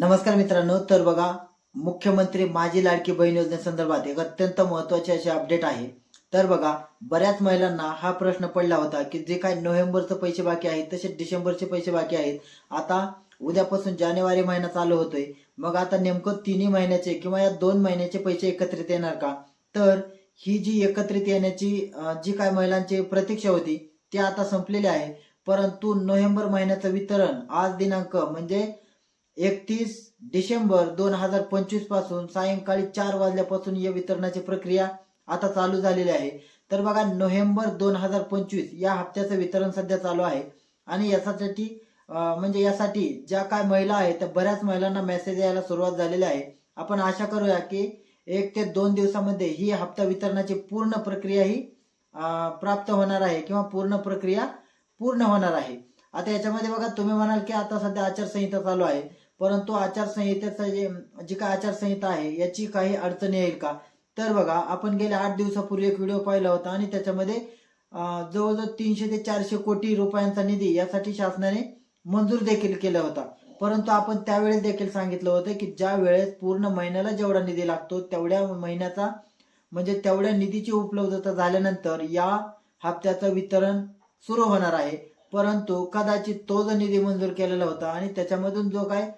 नमस्कार मित्रांनो तर बघा मुख्यमंत्री माझी लाडकी बहीण योजनेसंदर्भात एक अत्यंत महत्त्वाचे असे अपडेट आहे. तर बघा बऱ्याच महिलांना हा प्रश्न पडला होता की जे काही नोव्हेंबरचे पैसे बाकी आहेत तसेच डिसेंबरचे पैसे बाकी आहेत. आता उद्यापासून जानेवारी महिना चालू होतोय. मग आता नेमकं तिन्ही महिन्याचे किंवा या दोन महिन्याचे पैसे एकत्रित येणार का? तर ही जी एकत्रित येण्याची जी काय महिलांची प्रतीक्षा होती ती आता संपलेली आहे. परंतु नोव्हेंबर महिन्याचं वितरण आज दिनांक म्हणजे एकतीस डिसेंबर दोन हजार पंचवीसपासून सायंकाळी चार वाजल्यापासून या वितरणाची प्रक्रिया आता चालू झालेली आहे. तर बघा नोव्हेंबर दोन हजार पंचवीस या हप्त्याचं वितरण सध्या चालू आहे. आणि यासाठी म्हणजे यासाठी ज्या काय महिला आहेत त्या बऱ्याच महिलांना मेसेज यायला सुरुवात झालेली आहे. आपण आशा करूया की एक ते दोन दिवसामध्ये ही हप्ता वितरणाची पूर्ण प्रक्रिया ही प्राप्त होणार आहे किंवा पूर्ण प्रक्रिया पूर्ण होणार आहे. आता याच्यामध्ये बघा तुम्ही म्हणाल की आता सध्या आचारसंहिता चालू आहे. परंतु आचारसंहितेचं जे जी काय आचारसंहिता आहे याची काही अडचण येईल का? तर बघा आपण गेल्या आठ दिवसापूर्वी एक व्हिडिओ पाहिला होता आणि त्याच्यामध्ये जवळजवळ तीनशे ते चारशे कोटी रुपयांचा निधी यासाठी शासनाने मंजूर देखील केला होता. परंतु आपण त्यावेळेस देखील सांगितलं होतं की ज्या वेळेस पूर्ण महिन्याला जेवढा निधी लागतो तेवढ्या महिन्याचा म्हणजे तेवढ्या निधीची उपलब्धता झाल्यानंतर या हप्त्याचं वितरण सुरू होणार आहे. परंतु कदाचित तो जो निधी मंजूर केलेला होता आणि त्याच्यामधून जो काय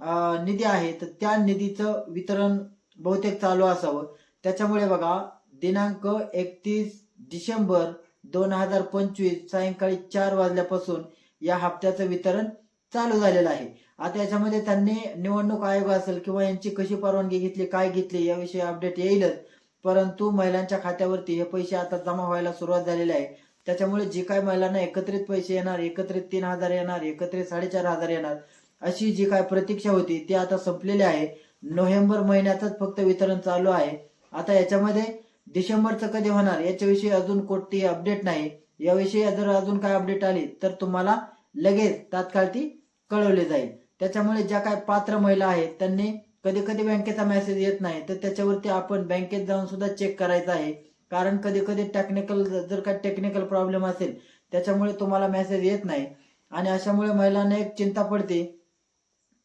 निधी आहे तर त्या निधीचं वितरण बहुतेक चालू असावं. त्याच्यामुळे बघा दिनांक एकतीस डिसेंबर दोन हजार पंचवीस सायंकाळी चार वाजल्यापासून या हप्त्याचं वितरण चालू झालेलं आहे. आता याच्यामध्ये त्यांनी निवडणूक आयोग असेल किंवा यांची कशी परवानगी घेतली काय घेतली याविषयी अपडेट येईलच. परंतु महिलांच्या खात्यावरती हे पैसे आता जमा व्हायला सुरुवात झालेली आहे. त्याच्यामुळे जे काय महिलांना एकत्रित पैसे येणार एकत्रित तीन हजार येणार एकत्रित साडेचार हजार येणार अशी जी काय प्रतीक्षा होती ती आता संपलेली आहे. नोव्हेंबर महिन्यातच फक्त वितरण चालू आहे. आता याच्यामध्ये डिसेंबरचं कधी होणार याच्याविषयी अजून कोणतीही अपडेट नाही. याविषयी जर अजून काय अपडेट आली तर तुम्हाला लगेच तात्काळ ती कळवली जाईल. त्याच्यामुळे ज्या काय पात्र महिला आहेत त्यांनी कधी कधी बँकेचा मेसेज येत नाही. तर त्याच्यावरती आपण बँकेत जाऊन सुद्धा चेक करायचं आहे. कारण कधी कधी टेक्निकल जर काय टेक्निकल प्रॉब्लेम असेल त्याच्यामुळे तुम्हाला मेसेज येत नाही. आणि अशामुळे महिलांना एक चिंता पडते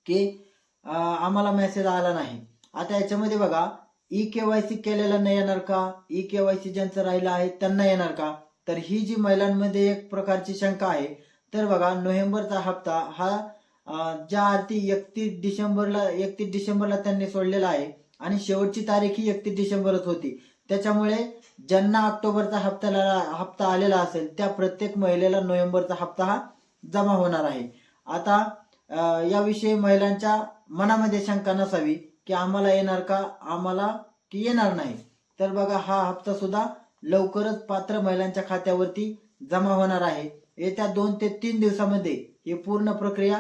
की आम्हाला मेसेज आला नाही. आता याच्यामध्ये बघा ई के वाय सी केलेला नाही येणार का? ई के वाय सी ज्यांचं राहिलं आहे त्यांना येणार का? तर ही जी महिलांमध्ये एक प्रकारची शंका आहे तर बघा नोव्हेंबरचा हप्ता हा ज्या आरती एकतीस डिसेंबरला एकतीस डिसेंबरला त्यांनी सोडलेला आहे आणि शेवटची तारीख ही एकतीस डिसेंबरच होती. त्याच्यामुळे ज्यांना ऑक्टोबरचा हप्त्याला हप्ता आलेला असेल त्या प्रत्येक महिलेला नोव्हेंबरचा हप्ता हा जमा होणार आहे. आता याविषयी महिलांच्या मनामध्ये शंका नसावी की आम्हाला येणार का? आम्हाला की येणार नाही? तर बघा हा हप्ता सुद्धा लवकरच पात्र महिलांच्या खात्यावरती जमा होणार आहे. येत्या दोन ते तीन दिवसामध्ये ही पूर्ण प्रक्रिया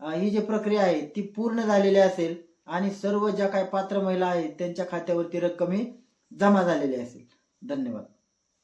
ही जी प्रक्रिया आहे ती पूर्ण झालेली असेल आणि सर्व ज्या काही पात्र महिला आहेत त्यांच्या खात्यावरती रक्कम ही जमा झालेली असेल. धन्यवाद.